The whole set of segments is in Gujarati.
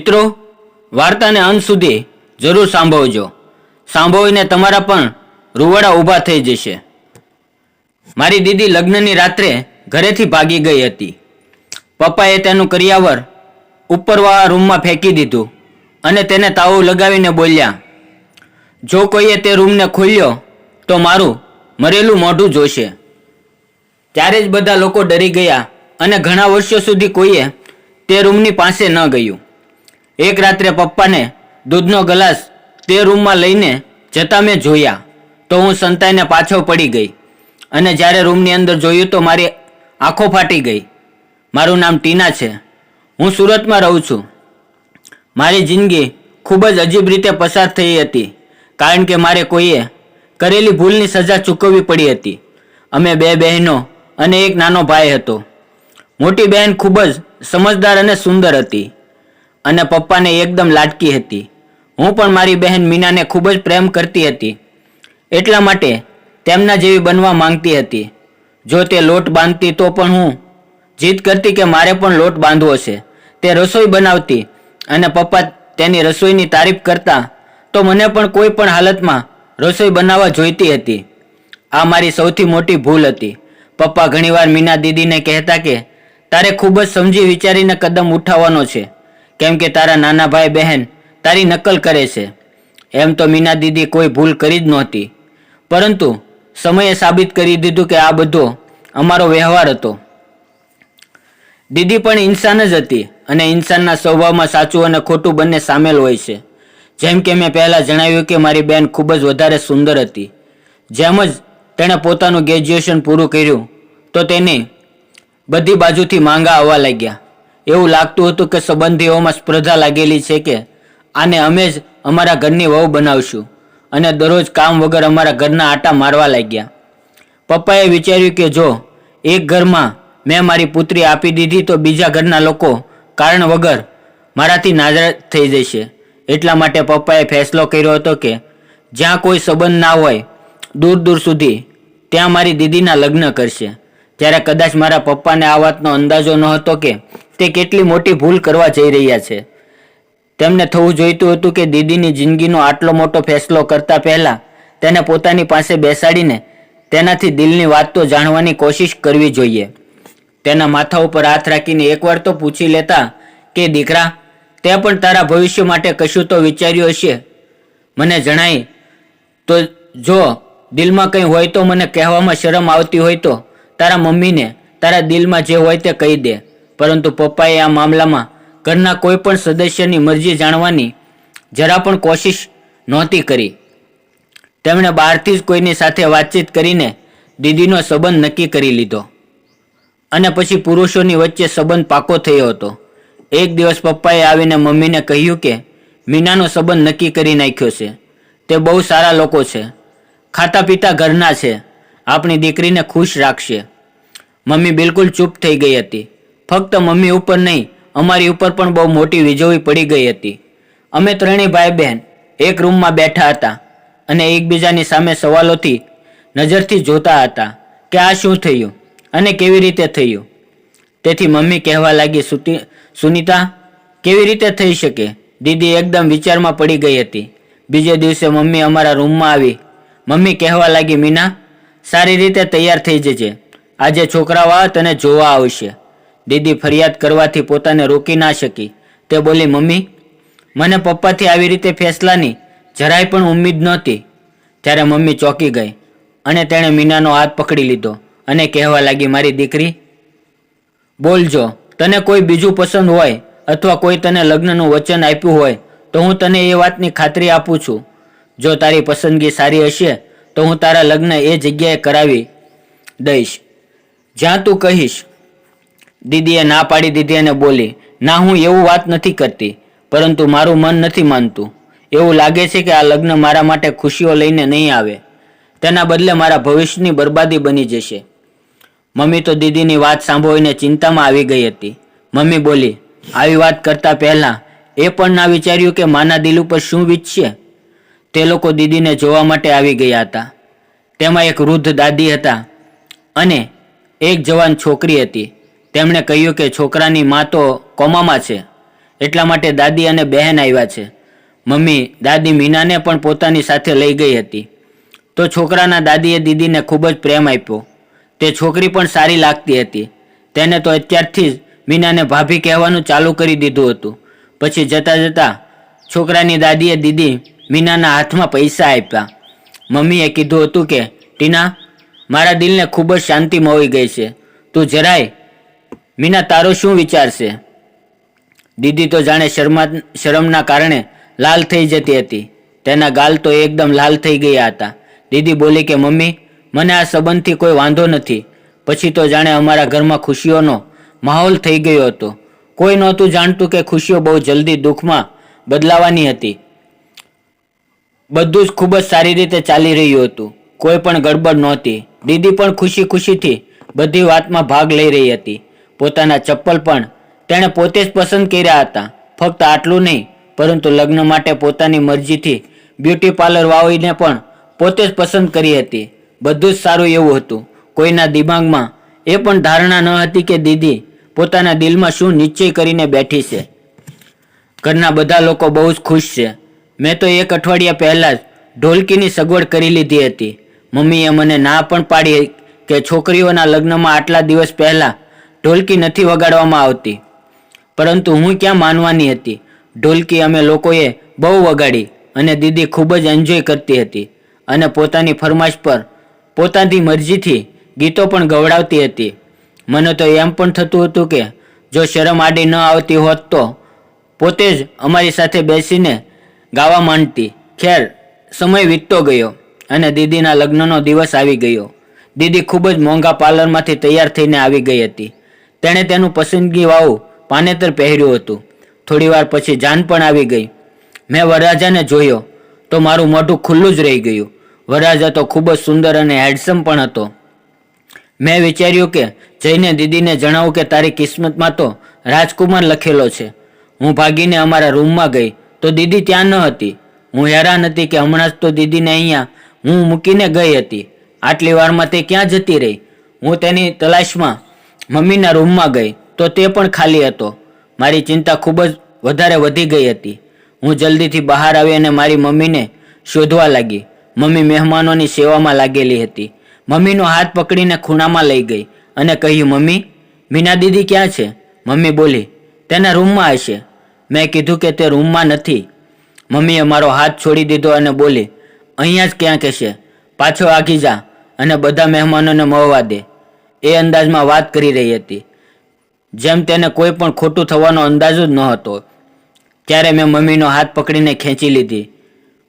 મિત્રો, વાર્તાને અંત સુધી જરૂર સાંભળજો. સાંભળીને તમારા પણ રૂવાડા ઊભા થઈ જશે. મારી દીદી લગ્નની રાત્રે ઘરેથી ભાગી ગઈ હતી. પપ્પાએ તેનું કરિયાવર ઉપરવાળા રૂમમાં ફેંકી દીધું અને તેને તાવું લગાવીને બોલ્યા, જો કોઈએ તે રૂમને ખોલ્યો, તો મારું મરેલું મોઢું જોશે. ત્યારે જ બધા લોકો ડરી ગયા અને ઘણા વર્ષો સુધી કોઈએ તે રૂમની પાસે ન ગયું. એક રાત્રે પપ્પાને દૂધનો ગ્લાસ તે રૂમમાં લઈને જતા મેં જોયા તો હું સંતાઈને પાછો પડી ગઈ. અને જ્યારે રૂમની અંદર જોયું તો મારી આંખો ફાટી ગઈ. મારું નામ ટીના છે. હું સુરતમાં રહું છું. મારી જિંદગી ખૂબ જ અજીબ રીતે પસાર થઈ હતી. કારણ કે મારે કોઈએ કરેલી ભૂલની સજા ચૂકવવી પડી હતી. અમે બે બહેનો અને એક નાનો ભાઈ હતો. મોટી બહેન ખૂબ જ સમજદાર અને સુંદર હતી. અને પપ્પાને એકદમ લાટકી હતી. હું પણ મારી બહેન મીનાને ખૂબ જ પ્રેમ કરતી હતી. એટલા માટે તેમના જેવી બનવા માંગતી હતી. જો તે લોટ બાંધતી તો પણ હું જીદ કરતી કે મારે પણ લોટ બાંધવો છે. તે રસોઈ બનાવતી અને પપ્પા તેની રસોઈની તારીફ કરતા તો મને પણ કોઈ પણ હાલતમાં રસોઈ બનાવવા જોઈતી હતી. આ મારી સૌથી મોટી ભૂલ હતી. પપ્પા ઘણીવાર મીના દીદીને કહેતા કે, તારે ખૂબ જ સમજી વિચારીને કદમ ઉઠાવવાનો છે. કેમ કે તારા નાના ભાઈ બહેન તારી નકલ કરે છે. એમ તો મીના દીદી કોઈ ભૂલ કરી જ નહોતી. પરંતુ સમયે સાબિત કરી દીધું કે આ બધો અમારો વ્યવહાર હતો. દીદી પણ ઇન્સાન જ હતી અને ઇન્સાનના સ્વભાવમાં સાચું અને ખોટું બંને સામેલ હોય છે. જેમ કે મેં પહેલાં જણાવ્યું કે મારી બહેન ખૂબ જ વધારે સુંદર હતી. જેમ જ તેણે પોતાનું ગ્રેજ્યુએશન પૂરું કર્યું, તો તેને બધી બાજુથી માંગા આવવા લાગ્યા. એવું લાગતું હતું કે સંબંધીઓમાં સ્પર્ધા લાગેલી છે કે આને અમે જ અમારા ઘરની વહુ બનાવશું અને દરરોજ કામ વગર અમારા ઘરના આટા મારવા લાગ્યા. પપ્પાએ વિચાર્યું કે જો એક ઘરમાં મેં મારી પુત્રી આપી દીધી તો બીજા ઘરના લોકો કારણ વગર મારાથી નારાજ થઈ જશે. એટલા માટે પપ્પાએ ફેસલો કર્યો હતો કે જ્યાં કોઈ સંબંધ ના હોય દૂર દૂર સુધી ત્યાં મારી દીદીના લગ્ન કરશે. ત્યારે કદાચ મારા પપ્પાને આ વાતનો અંદાજો ન હતો કે તે કેટલી મોટી ભૂલ કરવા જઈ રહ્યા છે. તેમને થવું જોઈતું હતું કે દીદીની જિંદગીનો આટલો મોટો ફેસલો કરતા પહેલા તેને પોતાની પાસે બેસાડીને તેનાથી દિલની વાત તો જાણવાની કોશિશ કરવી જોઈએ. તેના માથા ઉપર હાથ રાખીને એકવાર તો પૂછી લેતા કે, દીકરા, તે પણ તારા ભવિષ્ય માટે કશું તો વિચાર્યું હશે? મને જણાય, તો જો દિલમાં કંઈ હોય તો મને કહેવામાં શરમ આવતી હોય તો તારા મમ્મીને તારા દિલમાં જે હોય તે કહી દે. પરંતુ પપ્પાએ આ મામલામાં ઘરના કોઈ પણ સદસ્યની મરજી જાણવાની જરા પણ કોશિશ નહોતી કરી. તેમણે બહારથી જ કોઈની સાથે વાતચીત કરીને દીદીનો સંબંધ નક્કી કરી લીધો અને પછી પુરુષોની વચ્ચે સંબંધ પાકો થયો હતો. એક દિવસ પપ્પાએ આવીને મમ્મીને કહ્યું કે, મીનાનો સંબંધ નક્કી કરી નાખ્યો છે. તે બહુ સારા લોકો છે. ખાતા પીતા ઘરના છે. આપણી દીકરીને ખુશ રાખશે. મમ્મી બિલકુલ ચૂપ થઈ ગઈ હતી. ફક્ત મમ્મી ઉપર નહીં, અમારી ઉપર પણ બહુ મોટી વીજળી પડી ગઈ હતી. અમે ત્રણેય ભાઈ બહેન એક રૂમમાં બેઠા હતા અને એકબીજાની સામે સવાલોથી નજરથી જોતા હતા કે આ શું થયું અને કેવી રીતે થયું. તેથી મમ્મી કહેવા લાગી, સુતી, સુનિતા, કેવી રીતે થઈ શકે? દીદી એકદમ વિચારમાં પડી ગઈ હતી. બીજે દિવસે મમ્મી અમારા રૂમમાં આવી. મમ્મી કહેવા લાગી, મીના, સારી રીતે તૈયાર થઈ જજે. આજે છોકરાઓ તને જોવા આવશે. દીદી ફરિયાદ કરવાથી પોતાને રોકી ના શકી. તે બોલી, મમ્મી, મને પપ્પાથી આવી રીતે ફેસલાની જરાય પણ ઉમ્મીદ નહોતી. ત્યારે મમ્મી ચોંકી ગઈ અને તેણે મીનાનો હાથ પકડી લીધો અને કહેવા લાગી, મારી દીકરી બોલજો તને કોઈ બીજું પસંદ હોય અથવા કોઈ તને લગ્નનું વચન આપ્યું હોય, તો હું તને એ વાતની ખાતરી આપું છું. જો તારી પસંદગી સારી હશે, તો હું તારા લગ્ન એ જગ્યાએ કરાવી દઈશ. જ્યાં તું કહીશ દીદીએ ના પાડી દીધી અને બોલી, ના, હું એવું વાત નથી કરતી, પરંતુ મારું મન નથી માનતું. એવું લાગે છે કે આ લગ્ન મારા માટે ખુશીઓ લઈને નહીં આવે. તેના બદલે મારા ભવિષ્યની બરબાદી બની જશે. મમ્મી તો દીદીની વાત સાંભળીને ચિંતામાં આવી ગઈ હતી. મમ્મી બોલી, આવી વાત કરતા પહેલા એ પણ ના વિચાર્યું કે માના દિલ ઉપર શું વીતશે? તે લોકો દીદીને જોવા માટે આવી ગયા હતા. તેમાં એક વૃદ્ધ દાદી હતા અને એક જવાન છોકરી હતી. તેમણે કહ્યું કે છોકરાની મા તો કોમામાં છે, એટલા માટે દાદી અને બહેન આવ્યા છે. મમ્મી, દાદી મીનાને પણ પોતાની સાથે લઈ ગઈ હતી. તો છોકરાના દાદીએ દીદીને ખૂબ જ પ્રેમ આપ્યો. તે છોકરી પણ સારી લાગતી હતી. તેને તો અત્યારથી જ મીનાને ભાભી કહેવાનું ચાલુ કરી દીધું હતું. પછી જતાં જતાં છોકરાની દાદીએ દીદી મીનાના હાથમાં પૈસા આપ્યા. મમ્મીએ કીધું હતું કે, ટીના, મારા દિલને ખૂબ જ શાંતિ મળી ગઈ છે. તું જરાય મીના તારો શું વિચારશે દીદી તો જાણે શર્મા શરમના કારણે લાલ થઈ જતી હતી. તેના ગાલ તો એકદમ લાલ થઈ ગયા હતા. દીદી બોલી કે, મમ્મી, મને આ સંબંધથી કોઈ વાંધો નથી. પછી તો જાણે અમારા ઘરમાં ખુશીઓનો માહોલ થઈ ગયો હતો. કોઈ નહોતું જાણતું કે ખુશીઓ બહુ જલ્દી દુઃખમાં બદલાવાની હતી. બધું જ ખૂબ જ સારી રીતે ચાલી રહ્યું હતું. કોઈ પણ ગડબડ નહોતી. દીદી પણ ખુશી ખુશીથી બધી વાતમાં ભાગ લઈ રહી હતી. પોતાના ચપ્પલ પણ તેણે પોતે જ પસંદ કર્યા હતા. ફક્ત આટલું નહીં, પરંતુ લગ્ન માટે પોતાની મરજીથી બ્યુટી પાર્લર વાવીને પણ પોતે જ પસંદ કરી હતી. બધું જ સારું એવું હતું. કોઈના દિમાગમાં એ પણ ધારણા ન હતી કે દીદી પોતાના દિલમાં શું નિશ્ચય કરીને બેઠી છે. ઘરના બધા લોકો બહુ જ ખુશ છે. મેં તો એક અઠવાડિયા પહેલાં જ ઢોલકીની સગવડ કરી લીધી હતી. મમ્મીએ મને ના પણ પાડી કે છોકરીઓના લગ્નમાં આટલા દિવસ પહેલાં ઢોલકી નથી વગાડવામાં આવતી. પરંતુ હું ક્યાં માનવાની હતી? ઢોલકી અમે લોકોએ બહુ વગાડી અને દીદી ખૂબ જ એન્જોય કરતી હતી અને પોતાની ફરમાશ પર પોતાની મરજીથી ગીતો પણ ગવડાવતી હતી. મને તો એમ પણ થતું હતું કે, જો શરમ આડી ન આવતી હોત તો પોતે જ અમારી સાથે બેસીને ગાવા માંડતી. ખેર, સમય વીતતો ગયો અને દીદીના લગ્નનો દિવસ આવી ગયો. દીદી ખૂબ જ મોંઘા પાર્લરમાંથી તૈયાર થઈને આવી ગઈ હતી. તેણે તેનું પસંદગી વાવું પાનેતર પહેર્યું હતું. થોડીવાર પછી જાન પણ આવી ગઈ. મેં વરરાજાને જોયો તો મારું મોઢું ખુલ્લું જ રહી ગયું. વરરાજા તો ખૂબ જ સુંદર અને હેન્ડસમ પણ હતો. મેં વિચાર્યું કે જઈને દીદીને જણાવું કે તારી કિસ્મતમાં તો રાજકુમાર લખેલો છે. હું ભાગીને અમારા રૂમમાં ગઈ તો દીદી ત્યાં ન હતી. હું હેરાન હતી કે હમણાં જ તો દીદીને અહીંયા હું મૂકીને ગઈ હતી. આટલી વારમાં તે ક્યાં જતી રહી? હું તેની તલાશમાં મમ્મીના રૂમમાં ગઈ તો તે પણ ખાલી હતો. મારી ચિંતા ખૂબ જ વધારે વધી ગઈ હતી. હું જલ્દીથી બહાર આવી અને મારી મમ્મીને શોધવા લાગી. મમ્મી મહેમાનોની સેવામાં લાગેલી હતી. મમ્મીનો હાથ પકડીને ખૂણામાં લઈ ગઈ અને કહ્યું, મમ્મી, મીના દીદી ક્યાં છે? મમ્મી બોલી, તેના રૂમમાં હશે. મેં કીધું કે તે રૂમમાં નથી. મમ્મીએ મારો હાથ છોડી દીધો અને બોલી, અહીંયા જ ક્યાંક હશે. પાછો આગી જા અને બધા મહેમાનોને મળવા દે. એ અંદાજમાં વાત કરી રહી હતી. જેમ તેને કોઈ પણ ખોટું થવાનો અંદાજ જ નહોતો. ત્યારે મેં મમ્મીનો હાથ પકડીને ખેંચી લીધી.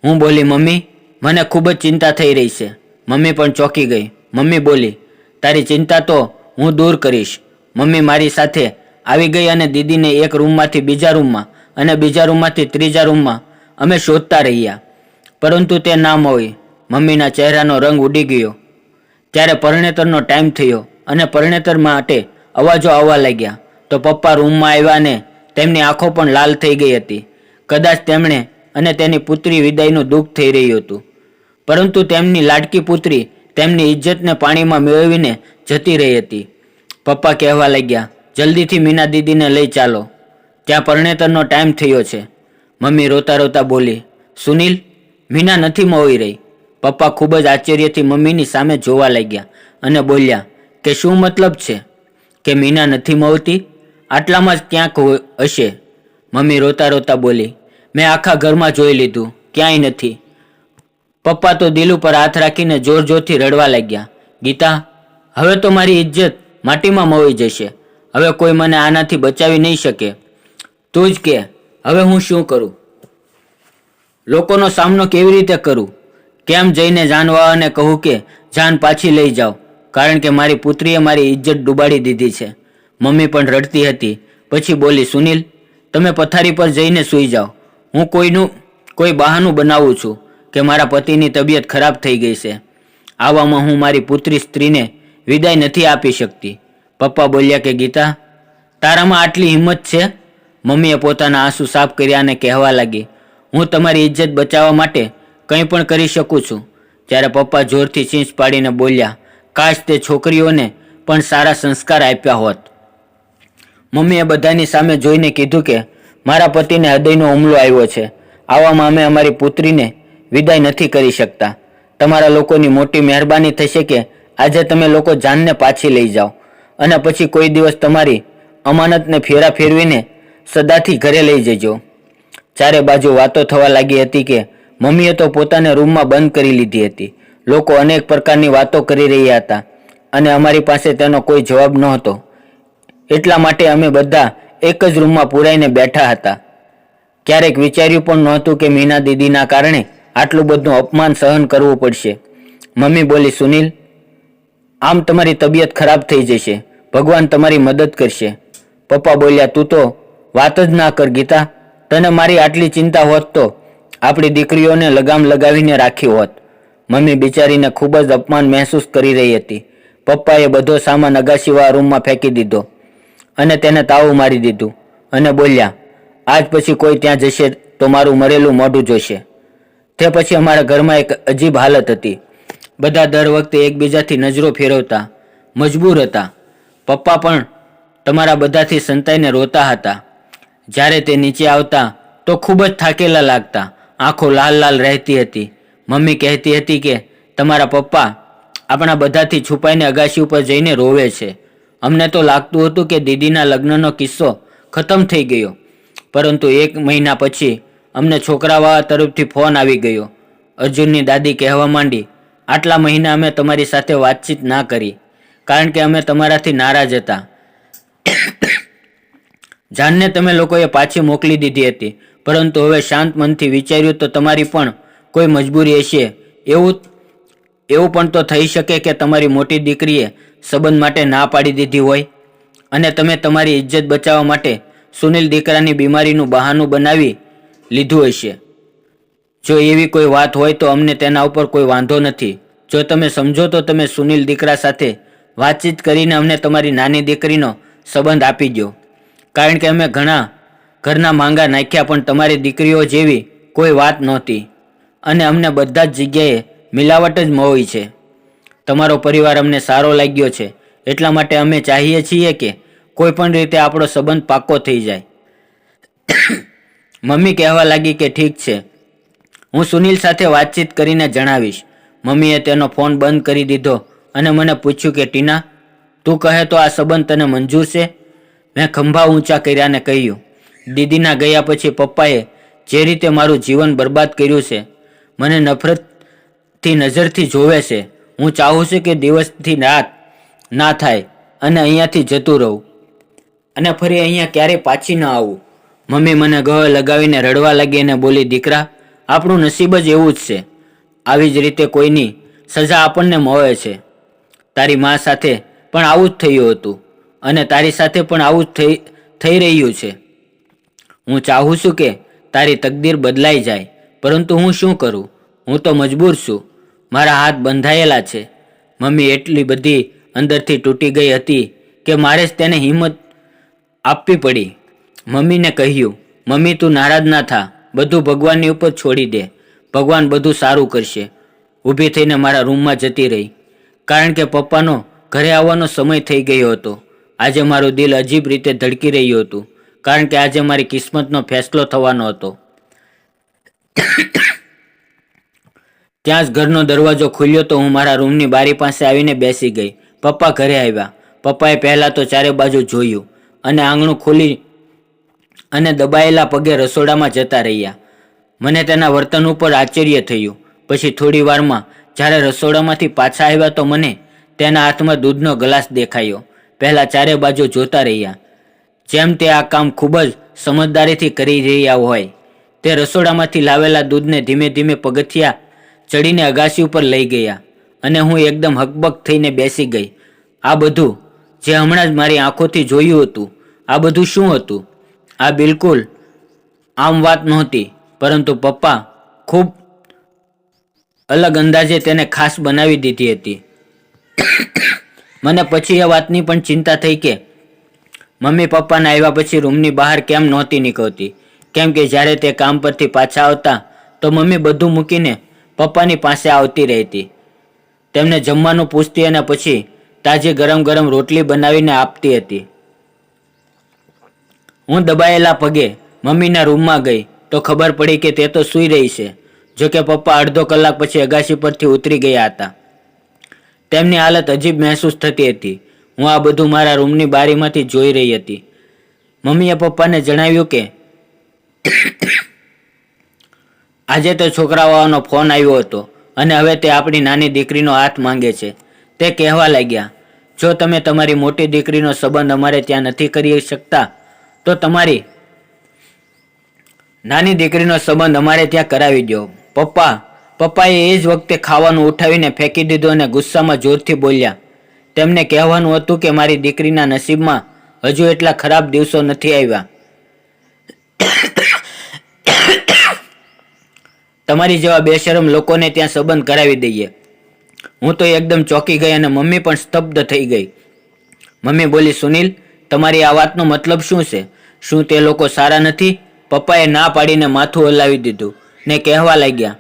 હું બોલી, મમ્મી, મને ખૂબ જ ચિંતા થઈ રહી છે. મમ્મી પણ ચોંકી ગઈ. મમ્મી, બોલી, તારી ચિંતા તો હું દૂર કરીશ. મમ્મી મારી સાથે આવી ગઈ અને દીદીને એક રૂમમાંથી બીજા રૂમમાં અને બીજા રૂમમાંથી ત્રીજા રૂમમાં અમે શોધતા રહ્યા. પરંતુ તે ના મળી. મમ્મીના ચહેરાનો રંગ ઉડી ગયો. ત્યારે પરણેતરનો ટાઈમ થયો. અને પરણેતર માટે અવાજો આવવા લાગ્યા. તો પપ્પા રૂમમાં આવ્યા ને તેમની આંખો પણ લાલ થઈ ગઈ હતી. કદાચ તેમણે અને તેની પુત્રી વિદાયનું દુઃખ થઈ રહ્યું હતું. પરંતુ તેમની લાડકી પુત્રી તેમની ઇજ્જતને પાણીમાં મેળવીને જતી રહી હતી. પપ્પા કહેવા લાગ્યા, જલ્દીથી મીના દીદીને લઈ ચાલો. ત્યાં પરણેતરનો ટાઈમ થયો છે. મમ્મી રોતા રોતા બોલી, સુનિલ, મીના નથી મોવી રહી. પપ્પા ખૂબ જ આશ્ચર્યથી મમ્મીની સામે જોવા લાગ્યા અને બોલ્યા કે શું મતલબ છે? કે મીના નથી મળતી? આટલામાં જ ક્યાંક હશે? મમ્મી રોતા રોતા બોલી, મેં આખા ઘરમાં જોઈ લીધું, ક્યાંય નથી. પપ્પા તો દિલ ઉપર હાથ રાખીને જોર જોરથી રડવા લાગ્યા. ગીતા, હવે તો મારી ઇજ્જત માટીમાં મળી જશે. હવે કોઈ મને આનાથી બચાવી નહીં શકે. તું જ કે, હવે હું શું કરું? લોકોનો સામનો કેવી રીતે કરું? કેમ જઈને જાનવાળાને કહું કે જાન પાછી લઈ જાઓ? કારણ કે મારી પુત્રીએ મારી ઇજ્જત ડૂબાડી દીધી છે. મમ્મી પણ રડતી હતી. પછી બોલી, સુનિલ, તમે પથારી પર જઈને સૂઈ જાઓ. હું કોઈનું, કોઈ બહાનું બનાવું છું કે મારા પતિની તબિયત ખરાબ થઈ ગઈ છે. આવામાં હું મારી પુત્રી સ્ત્રીને વિદાય નથી આપી શકતી. પપ્પા બોલ્યા કે, ગીતા, તારામાં આટલી હિંમત છે? મમ્મીએ પોતાના આંસુ સાફ કર્યા અને કહેવા લાગી, હું તમારી ઇજ્જત બચાવવા માટે કંઈ પણ કરી શકું છું. ત્યારે પપ્પા જોરથી ચીંચ પાડીને બોલ્યા કાશ તે છોકરીઓને પણ સારા સંસ્કાર આપ્યા હોત. મમ્મીએ બધાની સામે જોઈને કીધું કે, મારા પતિને હૃદયનો હુમલો આવ્યો છે. આવામાં અમે અમારી પુત્રીને વિદાય નથી કરી શકતા. તમારા લોકોની મોટી મહેરબાની થશે કે આજે તમે લોકો જાનને પાછી લઈ જાઓ. અને પછી કોઈ દિવસ તમારી અમાનતને ફેરા ફેરવીને સદાથી ઘરે લઈ જજો. ચારે બાજુ વાતો થવા લાગી હતી કે, મમ્મીએ તો પોતાને રૂમમાં બંધ કરી લીધી હતી. લોકો અનેક પ્રકારની વાતો કરી રહ્યા હતા અને અમારી પાસે તેનો કોઈ જવાબ નહોતો. એટલા માટે અમે બધા એક જ રૂમમાં પુરાઈને બેઠા હતા. ક્યારેક વિચાર્યું પણ નહોતું કે મીના દીદીના કારણે આટલું બધું અપમાન સહન કરવું પડશે. મમ્મી બોલી, સુનિલ, આમ તમારી તબિયત ખરાબ થઈ જશે. ભગવાન તમારી મદદ કરશે. પપ્પા બોલ્યા, તું તો વાત જ ના કર ગીતા. તને મારી આટલી ચિંતા હોત તો આપણી દીકરીઓને લગામ લગાવીને રાખી હોત. મમ્મી બિચારીને ખૂબ જ અપમાન મહેસૂસ કરી રહી હતી. પપ્પાએ બધો સામાન અગાશીવા રૂમમાં ફેંકી દીધો અને તેને તાવું મારી દીધું અને બોલ્યા, આજ પછી કોઈ ત્યાં જશે તો મારું મરેલું મોઢું જોશે. તે પછી અમારા ઘરમાં એક અજીબ હાલત હતી. બધા દર વખતે એકબીજાથી નજરો ફેરવતા, મજબૂર હતા. પપ્પા પણ તમારા બધાથી સંતાઈને રોતા હતા. જ્યારે તે નીચે આવતા તો ખૂબ જ થાકેલા લાગતા, આંખો લાલ લાલ રહેતી હતી. મમ્મી કહેતી હતી કે તમારા પપ્પા આપણા બધાથી છુપાઈને અગાશી ઉપર જઈને રોવે છે. અમને તો લાગતું હતું કે દીદીના લગ્નનો કિસ્સો ખતમ થઈ ગયો. પરંતુ એક મહિના પછી અમને છોકરાવાળા તરફથી ફોન આવી ગયો. અર્જુનની દાદી કહેવા માંડી, આટલા મહિના અમે તમારી સાથે વાતચીત ના કરી, કારણ કે અમે તમારાથી નારાજ હતા. જાનને તમે લોકોએ પાછી મોકલી દીધી હતી. પરંતુ હવે શાંત મનથી વિચાર્યું તો તમારી પણ કોઈ મજબૂરી હશે? એવું એવું પણ તો થઈ શકે કે તમારી મોટી દીકરીએ સંબંધ માટે ના પાડી દીધી હોય. અને તમે તમારી ઇજ્જત બચાવવા માટે સુનિલ દીકરાની બીમારીનું બહાનું બનાવી લીધું હશે. જો એવી કોઈ વાત હોય તો અમને તેના ઉપર કોઈ વાંધો નથી. જો તમે સમજો તો તમે સુનિલ દીકરા સાથે વાતચીત કરીને અમને તમારી નાની દીકરીનો સંબંધ આપી દો કારણ કે અમે ઘણા ઘરના માંગા નાખ્યા પણ તમારી દીકરીઓ જેવી કોઈ વાત નહોતી. અને અમને બધા જ જગ્યાએ મિલાવટ જ મોવી છે. તમારો પરિવાર અમને સારો લાગ્યો છે. એટલા માટે અમે ચાહીએ છીએ કે કોઈ પણ રીતે આપણો સંબંધ પાક્કો થઈ જાય. મમ્મી કહેવા લાગી કે ઠીક છે. હું સુનિલ સાથે વાતચીત કરીને જણાવીશ. મમ્મીએ તેનો ફોન બંધ કરી દીધો અને મને પૂછ્યું કે, ટીના, તું કહે તો આ સંબંધ તને મંજૂર છે? મેં ખંભા ઊંચા કર્યાને કહ્યું. દીદીના ગયા પછી પપ્પાએ જે રીતે મારું જીવન બરબાદ કર્યું છે મને નફરતથી નજરથી જોવે છે. હું ચાહું છું કે દિવસથી રાત ના થાય અને અહીંયાથી જતું રહું. અને ફરી અહીંયા ક્યારેય પાછી ન આવું. મમ્મી મને ગળે લગાવીને રડવા લાગી અને બોલી, દીકરા, આપણું નસીબ જ એવું જ છે. આવી જ રીતે કોઈની સજા આપણને મળે છે. તારી મા સાથે પણ આવું જ થયું હતું અને તારી સાથે પણ આવું જ થઈ થઈ રહ્યું છે. હું ચાહું છું કે તારી તકદીર બદલાઈ જાય. પરંતુ હું શું કરું? હું તો મજબૂર છું. મારા હાથ બંધાયેલા છે. મમ્મી એટલી બધી અંદરથી તૂટી ગઈ હતી કે મારે જ તેને હિંમત આપવી પડી. મમ્મીને કહ્યું, મમ્મી, તું નારાજ ના થા. બધું ભગવાનની ઉપર છોડી દે. ભગવાન બધું સારું કરશે. ઊભી થઈને મારા રૂમમાં જતી રહી. કારણ કે પપ્પાનો ઘરે આવવાનો સમય થઈ ગયો હતો. આજે મારું દિલ અજીબ રીતે ધડકી રહ્યું હતું. કારણ કે આજે મારી કિસ્મતનો ફેસલો થવાનો હતો. ત્યાં જ ઘરનો દરવાજો ખુલ્યો તો હું મારા રૂમની બારી પાસે આવીને બેસી ગઈ. પપ્પા ઘરે આવ્યા. પપ્પાએ પહેલાં તો ચારે બાજુ જોયું અને આંગણું ખોલી અને દબાયેલા પગે રસોડામાં જતા રહ્યા. મને તેના વર્તન ઉપર આશ્ચર્ય થયું. પછી થોડી વારમાં જ્યારે રસોડામાંથી પાછા આવ્યા તો મને તેના હાથમાં દૂધનો ગ્લાસ દેખાયો. પહેલાં ચારે બાજુ જોતા રહ્યા. જેમ તે આ કામ ખૂબ જ સમજદારીથી કરી રહ્યા હોય. તે રસોડામાંથી લાવેલા દૂધને ધીમે ધીમે પગથિયા ચડીને અગાસી ઉપર લઈ ગયા અને હું એકદમ હકબક થઈને બેસી ગઈ. આ બધું જે હમણાં જ મારી આંખોથી જોયું હતું, આ બધું શું હતું? આ બિલકુલ આમ વાત નહોતી, પરંતુ પપ્પા ખૂબ અલગ અંદાજે તેને ખાસ બનાવી દીધી હતી. મને પછી એ વાતની પણ ચિંતા થઈ કે મમ્મી પપ્પાના આવ્યા પછી રૂમની બહાર કેમ નહોતી નીકળતી? કેમ કે જ્યારે તે કામ પરથી પાછા આવતા, તો મમ્મી બધું મૂકીને પપ્પાની પાસે આવતી રહેતી. તેમને જમવાનું પૂછતી અને પછી તાજી ગરમ ગરમ રોટલી બનાવીને આપતી હતી. હું દબાયેલા પગે મમ્મીના રૂમમાં ગઈ, તો ખબર પડી કે તે તો સૂઈ રહી છે જોકે પપ્પા અડધો કલાક પછી અગાશી પરથી ઉતરી ગયા હતા. તેમની હાલત અજીબ મહેસૂસ થતી હતી. હું આ બધું મારા રૂમની બારીમાંથી જોઈ રહી હતી. મમ્મીએ પપ્પાને જણાવ્યું કે આજે તો છોકરાઓનો ફોન આવ્યો હતો અને હવે તે આપણી નાની દીકરીનો હાથ માંગે છે. તે કહેવા લાગ્યા, જો તમે તમારી મોટી દીકરીનો સંબંધ અમારે ત્યાં નથી કરી શકતા, તો તમારી નાની દીકરીનો સંબંધ અમારે ત્યાં કરાવી દો. પપ્પા, પપ્પાએ એ જ વખતે ખાવાનું ઉઠાવીને ફેંકી દીધું અને ગુસ્સામાં જોરથી બોલ્યા, તેમને કહેવાનું હતું કે મારી દીકરીના નસીબમાં હજુ એટલા ખરાબ દિવસો નથી આવ્યા. તમારી જેવા બેશરમ લોકોને ત્યાં સંબંધ કરાવી દઈએ. હું તો એકદમ ચોંકી ગઈ અને મમ્મી પણ સ્તબ્ધ થઈ ગઈ. મમ્મી બોલી, સુનિલ, તમારી આ વાતનો મતલબ શું છે? શું તે લોકો સારા નથી? પપ્પાએ ના પાડીને માથું હલાવી દીધું. ને કહેવા લાગ્યા.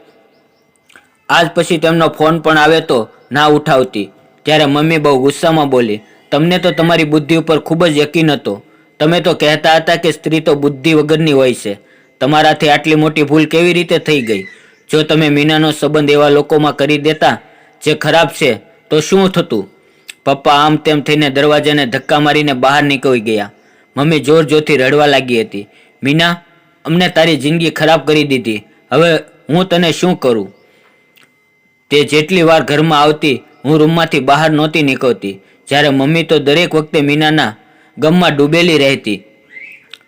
આજ પછી તેમનો ફોન પણ આવે તો ના ઉઠાવતી. ત્યારે મમ્મી બહુ ગુસ્સામાં બોલી, તમને તો તમારી બુદ્ધિ ઉપર ખૂબ જ યકીન હતો. તમે તો કહેતા હતા કે સ્ત્રી તો બુદ્ધિ વગરની હોય છે. તમારાથી આટલી મોટી ભૂલ કેવી રીતે થઈ ગઈ? જો તમે મીનાનો સંબંધ એવા લોકોમાં કરી દેતા જે ખરાબ છે, તો શું થતું? પપ્પા આમ તેમ થઈને દરવાજાને ધક્કા મારીને બહાર નીકળી ગયા. મમ્મી જોર જોરથી રડવા લાગી હતી. મીના, અમને તારી જિંદગી ખરાબ કરી દીધી. હવે હું તને શું કરું? તે જેટલી વાર ઘરમાં આવતી, હું રૂમમાંથી બહાર નહોતી નીકળતી. જ્યારે મમ્મી તો દરેક વખતે મીનાના ગમમાં ડૂબેલી રહેતી.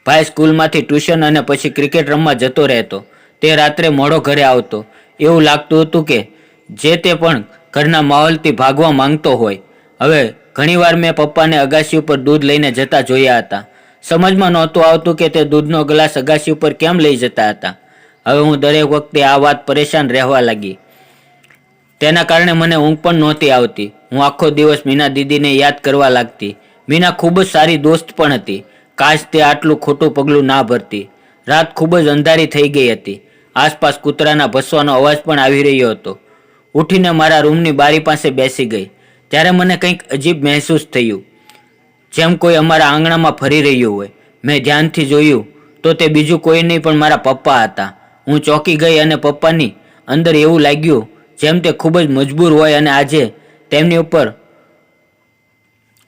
ભાઈ સ્કૂલમાંથી ટ્યુશન અને પછી ક્રિકેટ રમવા જતો રહેતો. તે રાત્રે મોડો ઘરે આવતો. એવું લાગતું હતું કે જે તે પણ ઘરના માહોલથી ભાગવા માંગતો હોય. હવે ઘણીવાર મેં પપ્પાને અગાશી ઉપર દૂધ લઈને જતા જોયા હતા. સમજમાં નહોતું આવતું કે તે દૂધનો ગ્લાસ અગાશી ઉપર કેમ લઈ જતા હતા. હવે હું દરેક વખતે આ વાત પરેશાન રહેવા લાગી. તેના કારણે મને ઊંઘ પણ નહોતી આવતી. હું આખો દિવસ મીના દીદીને યાદ કરવા લાગતી. મીના ખૂબ જ સારી દોસ્ત પણ હતી. કાશ તે આટલું ખોટું પગલું ના ભરતી. રાત ખૂબ જ અંધારી થઈ ગઈ હતી. આસપાસ કૂતરાના ભસવાનો અવાજ પણ આવી રહ્યો હતો. ઉઠીને મારા રૂમની બારી પાસે બેસી ગઈ. ત્યારે મને કંઈક અજીબ મહેસૂસ થયું. જેમ કોઈ અમારા આંગણામાં ફરી રહ્યું હોય. મેં ધ્યાનથી જોયું તો તે બીજું કોઈ નહીં પણ મારા પપ્પા હતા. હું ચોંકી ગઈ અને પપ્પાની અંદર એવું લાગ્યું જેમ તે ખૂબ જ મજબૂર હોય અને આજે તેમની ઉપર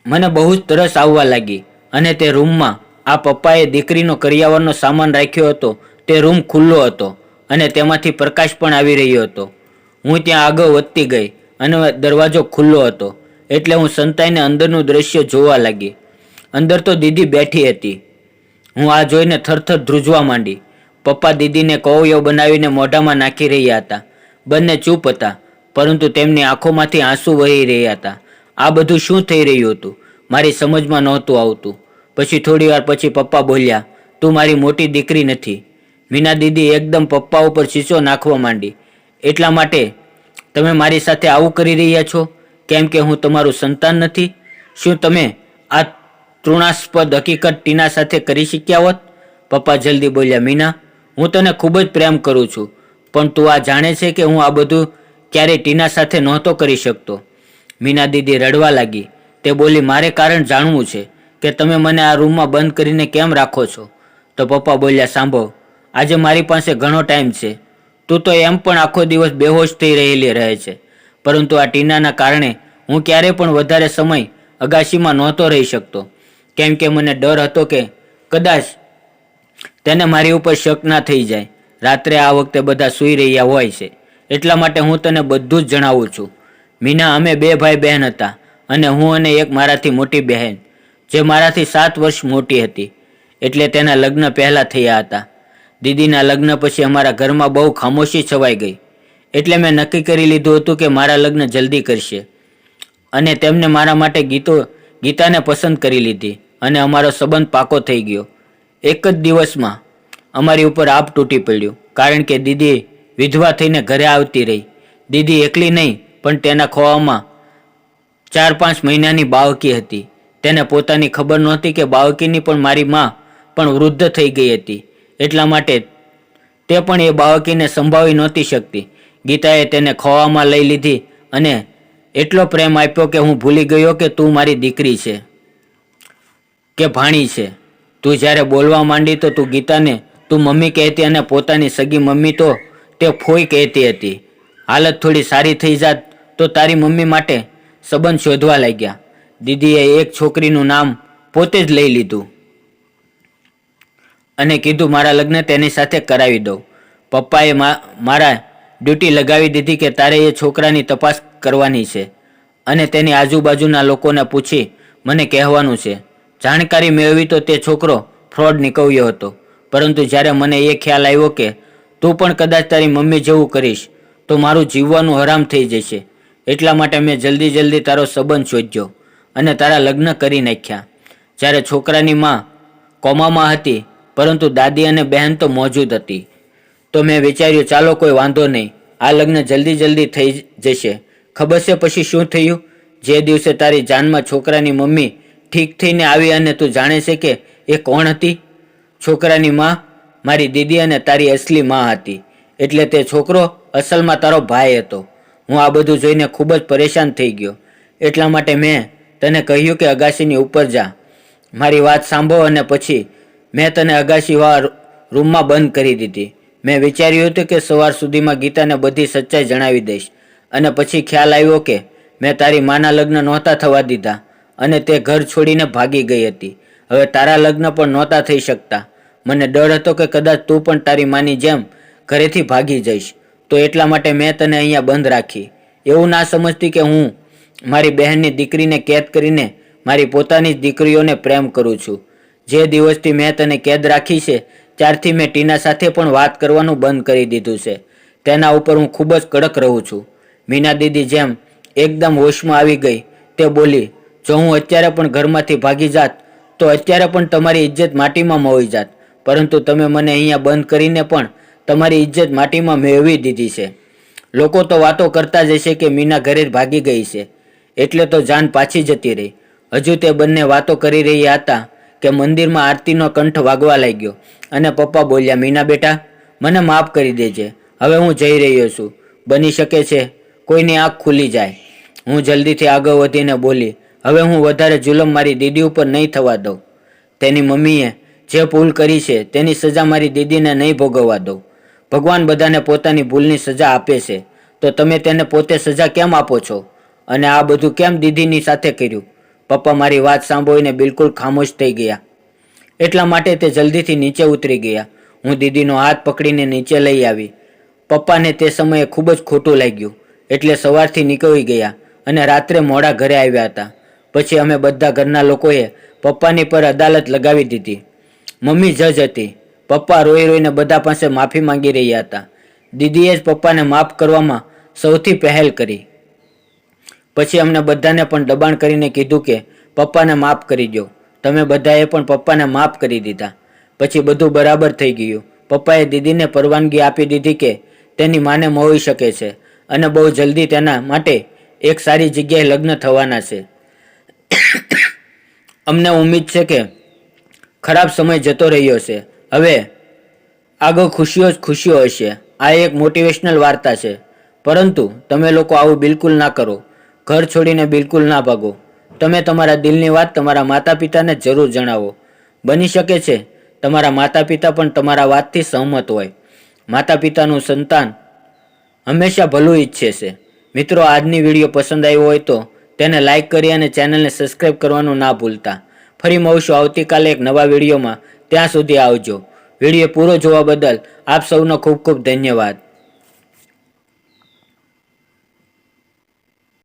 મને બહુ જ તરસ આવવા લાગી. અને તે રૂમમાં આ પપ્પાએ દીકરીનો કરિયાવરનો સામાન રાખ્યો હતો. તે રૂમ ખુલ્લો હતો. અને તેમાંથી પ્રકાશ પણ આવી રહ્યો હતો. હું ત્યાં આગળ વધતી ગઈ અને દરવાજો ખુલ્લો હતો, એટલે હું સંતાઈને અંદરનું દ્રશ્ય જોવા લાગી. અંદર તો દીદી બેઠી હતી. હું આ જોઈને થરથર ધ્રુજવા માંડી. પપ્પા દીદીને કોવયો બનાવીને મોઢામાં નાખી રહ્યા હતા. બંને ચૂપ હતા, પરંતુ તેમની આંખોમાંથી આંસુ વહી રહ્યા હતા. આ બધું શું થઈ રહ્યું હતું? મારી સમજમાં નહોતું આવતું. પછી થોડીવાર પછી પપ્પા બોલ્યા, તું મારી મોટી દીકરી નથી. મીના દીદી એકદમ પપ્પા ઉપર શીશો નાખવા માંડી. એટલા માટે તમે મારી સાથે આવું કરી રહ્યા છો? કેમ કે હું તમારું સંતાન નથી? શું તમે આ તૃણાસ્પદ હકીકત ટીના સાથે કરી શક્યા હોત? પપ્પા જલ્દી બોલ્યા, મીના, હું તને ખૂબ જ પ્રેમ કરું છું, પણ તું આ જાણે છે કે હું આ બધું ક્યારેય ટીના સાથે નહોતો કરી શકતો. મીના દીદી રડવા લાગી. તે બોલી, મારે કારણ જાણવું છે કે તમે મને આ રૂમમાં બંધ કરીને કેમ રાખો છો? તો પપ્પા બોલ્યા, સાંભળ આજે મારી પાસે ઘણો ટાઈમ છે. તું તો એમ પણ આખો દિવસ બેહોશ થઈ રહેલી રહે છે. પરંતુ આ ટીનાના કારણે હું ક્યારેય પણ વધારે સમય અગાશીમાં નહોતો રહી શકતો. કેમ કે મને ડર હતો કે કદાચ તેને મારી ઉપર શક ના થઈ જાય. રાત્રે આ વખતે બધા સૂઈ રહ્યા હોય છે. એટલા માટે હું તને બધું જ જણાવું છું. મીના, અમે બે ભાઈ બહેન હતા અને હું અને એક મારાથી મોટી બહેન, જે મારાથી સાત વર્ષ મોટી હતી. એટલે તેના લગ્ન પહેલાં થયા હતા. દીદીના લગ્ન પછી અમારા ઘરમાં બહુ ખામોશી છવાઈ ગઈ. એટલે મેં નક્કી કરી લીધું હતું કે મારા લગ્ન જલ્દી કરશે. અને તેમને મારા માટે ગીતો, ગીતાને પસંદ કરી લીધી અને અમારો સંબંધ પાકો થઈ ગયો. એક જ દિવસમાં અમારી ઉપર આપ તૂટી પડ્યું, કારણ કે દીદી વિધવા થઈને ઘરે આવતી રહી. દીદી એકલી નહીં, પણ તેના ખોવામાં ચાર પાંચ મહિનાની બાળકી હતી. તેને પોતાની ખબર નહોતી કે બાળકીની પણ મારી માં પણ વૃદ્ધ થઈ ગઈ હતી. એટલા માટે તે પણ એ બાળકીને સંભાવી નહોતી શકતી. ગીતાએ તેને ખોવામાં લઈ લીધી અને એટલો પ્રેમ આપ્યો કે હું ભૂલી ગયો કે તું મારી દીકરી છે, કે ભાણી છે. તું જ્યારે બોલવા માંડી તો તું ગીતાને, તું મમ્મી કહેતી અને પોતાની સગી મમ્મી તો તે ફોઈ કહેતી હતી. હાલત થોડી સારી થઈ જાત તો તારી મમ્મી માટે સંબંધ શોધવા લાગ્યા. દીદીએ એક છોકરીનું નામ પોતે જ લઈ લીધું. અને કીધું, મારા લગ્ન તેની સાથે કરાવી દઉં. પપ્પાએ મારા ડ્યુટી લગાવી દીધી કે તારે એ છોકરાની તપાસ કરવાની છે. અને તેની આજુબાજુના લોકોને પૂછી, મને કહેવાનું છે. જાણકારી મેળવી તો તે છોકરો ફ્રોડ નીકળ્યો હતો. પરંતુ જ્યારે મને એ ખ્યાલ આવ્યો કે, તું પણ કદાચ તારી મમ્મી જેવું કરીશ, તો મારું જીવવાનું હરામ થઈ જશે. એટલા માટે મેં જલ્દી જલ્દી તારો સંબંધ શોધ્યો અને તારા લગ્ન કરી નાખ્યા. જ્યારે છોકરાની માં કોમામાં હતી પરંતુ દાદી અને બહેન તો મોજૂદ હતી. તો મેં વિચાર્યું, ચાલો કોઈ વાંધો નહીં. આ લગ્ન જલ્દી જલ્દી થઈ જશે. ખબર છે પછી શું થયું? જે દિવસે તારી જાનમાં છોકરાની મમ્મી ઠીક થઈને આવી અને તું જાણે છે કે એ કોણ હતી? છોકરાની માં, મારી દીદી અને તારી અસલી માં હતી. એટલે તે છોકરો અસલમાં તારો ભાઈ હતો. હું આ બધું જોઈને ખૂબ જ પરેશાન થઈ ગયો. એટલા માટે મેં તને કહ્યું કે અગાશીની ઉપર જા. મારી વાત સાંભળો અને પછી મેં તને અગાશીવા રૂમમાં બંધ કરી દીધી. મેં વિચાર્યું હતું કે સવાર સુધીમાં ગીતાને બધી સચ્ચાઈ જણાવી દઈશ. અને પછી ખ્યાલ આવ્યો કે મેં તારી માના લગ્ન નહોતા થવા દીધા અને તે ઘર છોડીને ભાગી ગઈ હતી. હવે તારા લગ્ન પણ નહોતા થઈ શકતા. મને ડર હતો કે કદાચ તું પણ તારી માની જેમ ઘરેથી ભાગી જઈશ. તો એટલા માટે મેં તને અહીંયા બંધ રાખી. એવું ના સમજતી કે હું મારી બહેનની દીકરીને કેદ કરીને મારી પોતાની જ દીકરીઓને પ્રેમ કરું છું. જે દિવસથી મેં તને કેદ રાખી છે, ત્યારથી મેં ટીના સાથે પણ વાત કરવાનું બંધ કરી દીધું છે. તેના ઉપર હું ખૂબ જ કડક રહું છું. મીના દીદી જેમ એકદમ હોશમાં આવી ગઈ, તે બોલી, જો હું અત્યારે પણ ઘરમાંથી ભાગી જાત, તો અત્યારે પણ તમારી ઇજ્જત માટીમાં મોવી જાત. પરંતુ તમે મને અહીંયા બંધ કરીને પણ તમારી ઇજ્જત માટીમાં મેળવી દીધી છે. લોકો તો વાતો કરતા જ હશે કે મીના ઘરે ભાગી ગઈ છે. એટલે તો જાન પાછી જતી રહી. હજુ તે બંને વાતો કરી રહ્યા હતા. કે મંદિરમાં આરતીનો કંઠ વાગવા લાગ્યો અને પપ્પા બોલ્યા, મીના બેટા, મને માફ કરી દેજે. હવે હું જઈ રહ્યો છું. બની શકે છે, કોઈની આંખ ખુલી જાય. હું જલ્દીથી આગળ વધીને બોલી, હવે હું વધારે જુલમ મારી દીદી ઉપર નહીં થવા દઉં. તેની મમ્મીએ જે ભૂલ કરી છે, તેની સજા મારી દીદીને નહીં ભોગવવા દઉં. ભગવાન બધાને પોતાની ભૂલની સજા આપે છે. તો તમે તેને પોતે સજા કેમ આપો છો? અને આ બધું કેમ દીદીની સાથે કર્યું? પપ્પા મારી વાત સાંભળીને બિલકુલ ખામોશ થઈ ગયા. એટલા માટે તે જલ્દીથી નીચે ઉતરી ગયા. હું દીદીનો હાથ પકડીને નીચે લઈ આવી. પપ્પાને તે સમયે ખૂબ જ ખોટું લાગ્યું. એટલે સવારથી નીકળી ગયા અને રાત્રે મોડા ઘરે આવ્યા હતા. પછી અમે બધા ઘરના લોકોએ પપ્પાની પર અદાલત લગાવી દીધી. મમ્મી જજ હતી. પપ્પા રોઈ રોઈને બધા પાસે માફી માંગી રહ્યા હતા. દીદીએ જ પપ્પાને માફ કરવામાં સૌથી પહેલ કરી. પછી અમને બધાને પણ દબાણ કરીને કીધું કે, પપ્પાને માફ કરી દો તમે બધાએ પણ પપ્પાને માફ કરી દીધા. પછી બધું બરાબર થઈ ગયું. પપ્પાએ દીદીને પરવાનગી આપી દીધી કે, તેની માને મોવી શકે છે અને બહુ જલ્દી તેના માટે એક સારી જગ્યાએ લગ્ન થવાના છે. અમને ઉમ્મીદ છે કે, ખરાબ સમય જતો રહ્યો છે. હવે, આગળ ખુશીઓ જ ખુશીઓ હશે. આ એક મોટિવેશનલ વાર્તા છે. પરંતુ તમે લોકો આવું બિલકુલ ના કરો. ઘર છોડીને બિલકુલ ના ભાગો. તમે તમારા દિલની વાત તમારા માતા પિતાને જરૂર જણાવો. બની શકે છે, તમારા માતા પિતા પણ તમારા વાતથી સહમત હોય. માતા પિતાનું સંતાન હંમેશા ભલું ઈચ્છે છે. મિત્રો, આજની વીડિયો પસંદ આવ્યો હોય તો તેને લાઈક કરી અને ચેનલને સબસ્ક્રાઈબ કરવાનું ના ભૂલતા. ફરી મળશું આવતીકાલે એક નવા વિડીયોમાં. ત્યાં સુધી આવજો. વીડિયો પૂરો જોવા બદલ આપ સૌનો ખૂબ ખૂબ ધન્યવાદ.